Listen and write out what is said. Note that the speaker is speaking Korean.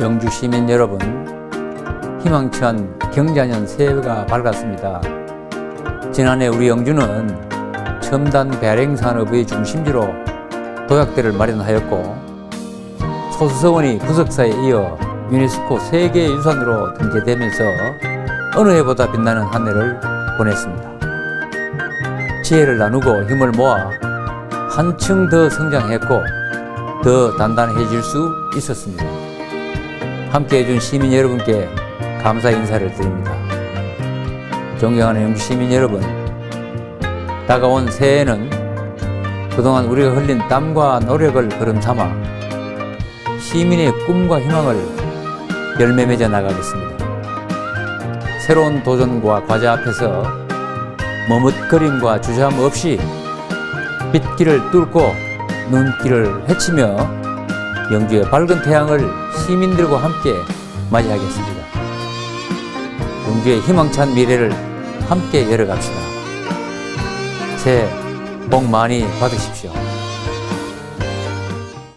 영주 시민 여러분, 희망찬 경자년 새해가 밝았습니다. 지난해 우리 영주는 첨단 배행 산업의 중심지로 도약대를 마련하였고 소수서원이 부석사에 이어 유네스코 세계유산으로 등재되면서 어느 해보다 빛나는 한 해를 보냈습니다. 지혜를 나누고 힘을 모아 한층 더 성장했고 더 단단해질 수 있었습니다. 함께 해준 시민 여러분께 감사 인사를 드립니다. 존경하는 영주 시민 여러분, 다가온 새해에는 그동안 우리가 흘린 땀과 노력을 걸음 삼아 시민의 꿈과 희망을 열매 맺어 나가겠습니다. 새로운 도전과 과제 앞에서 머뭇거림과 주저함 없이 빛길을 뚫고 눈길을 헤치며 영주의 밝은 태양을 시민들과 함께 맞이하겠습니다. 영주의 희망찬 미래를 함께 열어갑시다. 새해 복 많이 받으십시오.